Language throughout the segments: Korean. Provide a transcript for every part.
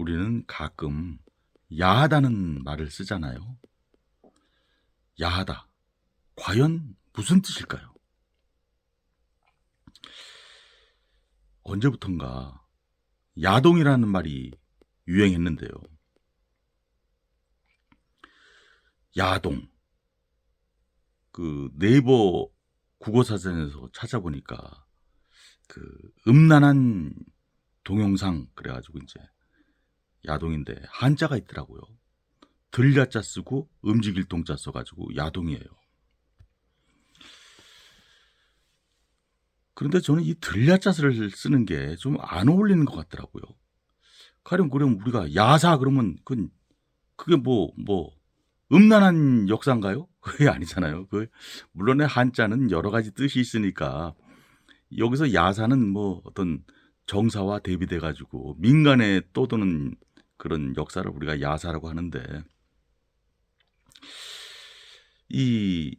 우리는 가끔 야하다는 말을 쓰잖아요. 야하다. 과연 무슨 뜻일까요? 언제부턴가 야동이라는 말이 유행했는데요. 야동. 그 네이버 국어사전에서 찾아보니까 그 음란한 동영상 그래가지고 이제 야동인데 한자가 있더라고요. 들야자 쓰고 음직일 동자 써가지고 야동이에요. 그런데 저는 이 들야자를 쓰는 게 좀 안 어울리는 것 같더라고요. 가령 그럼 우리가 야사 그러면 그 그게 뭐뭐 음란한 역사인가요? 그게 아니잖아요. 그 물론의 한자는 여러 가지 뜻이 있으니까 여기서 야사는 뭐 어떤 정사와 대비돼 가지고 민간에 떠도는 그런 역사를 우리가 야사라고 하는데 이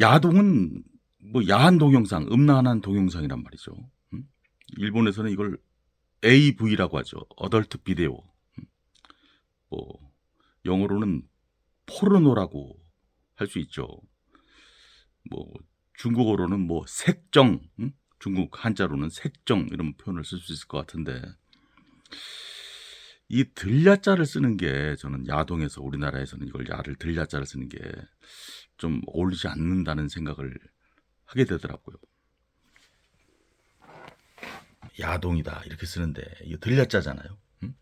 야동은 뭐 야한 동영상, 음란한 동영상이란 말이죠. 음? 일본에서는 이걸 AV라고 하죠. 어덜트 비데오. 음? 뭐 영어로는 포르노라고 할 수 있죠. 뭐 중국어로는 뭐 색정, 음? 중국 한자로는 색정 이런 표현을 쓸 수 있을 것 같은데 이 들야자를 쓰는 게 저는 야동에서 우리나라에서는 이걸 야를 들야자를 쓰는 게 좀 어울리지 않는다는 생각을 하게 되더라고요. 야동이다 이렇게 쓰는데 이거 들야자잖아요. 음?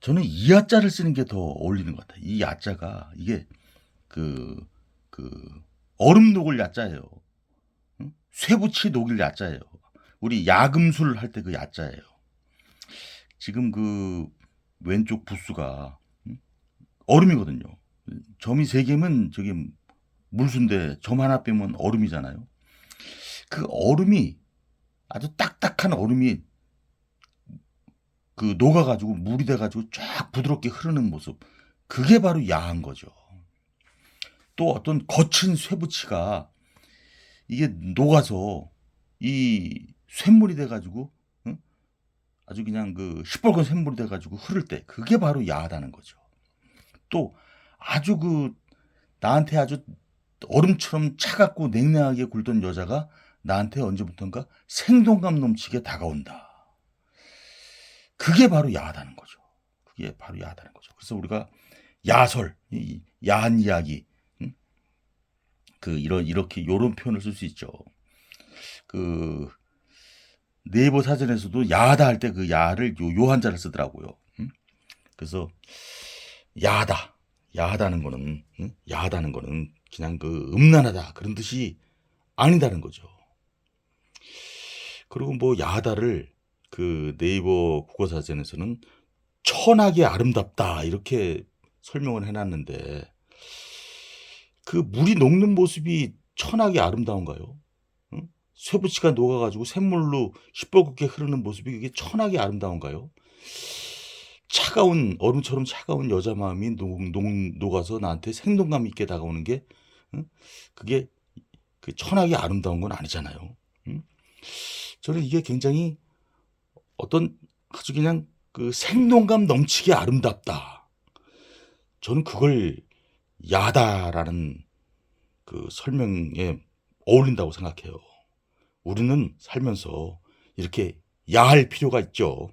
저는 이 야자를 쓰는 게 더 어울리는 것 같아요. 이 야자가 이게 그, 그, 얼음 녹을 야자예요. 응? 쇠붙이 녹일 야자예요. 우리 야금술 할 때 그 야자예요. 지금 그 왼쪽 부스가 응? 얼음이거든요. 점이 세 개면 저기 물수인데 점 하나 빼면 얼음이잖아요. 그 얼음이 아주 딱딱한 얼음이 그 녹아가지고 물이 돼가지고 쫙 부드럽게 흐르는 모습. 그게 바로 야한 거죠. 또 어떤 거친 쇠붙이가 이게 녹아서 이 쇳물이 돼가지고 응? 아주 그냥 그 시뻘건 쇳물이 돼가지고 흐를 때 그게 바로 야하다는 거죠. 또 아주 그 나한테 아주 얼음처럼 차갑고 냉랭하게 굴던 여자가 나한테 언제부턴가 생동감 넘치게 다가온다. 그게 바로 야하다는 거죠. 그게 바로 야하다는 거죠. 그래서 우리가 야설, 이 야한 이야기, 응? 그 이런 이렇게 요런 표현을 쓸 수 있죠. 그 네이버 사전에서도 야하다 할 때 그 야를 요 요 한자를 쓰더라고요. 응? 그래서 야하다, 야하다는 거는 응? 야하다는 거는 그냥 그 음란하다 그런 뜻이 아니다는 거죠. 그리고 뭐 야하다를 그 네이버 국어 사전에서는 천하게 아름답다 이렇게 설명을 해놨는데 그 물이 녹는 모습이 천하게 아름다운가요? 응? 쇠붙이가 녹아가지고 샘물로 시뻘겋게 흐르는 모습이 그게 천하게 아름다운가요? 차가운 얼음처럼 차가운 여자 마음이 녹, 녹, 녹아서 나한테 생동감 있게 다가오는 게 응? 그게 그 천하게 아름다운 건 아니잖아요. 응? 저는 이게 굉장히 어떤 아주 그냥 그 생동감 넘치게 아름답다. 저는 그걸 야다라는 그 설명에 어울린다고 생각해요. 우리는 살면서 이렇게 야할 필요가 있죠.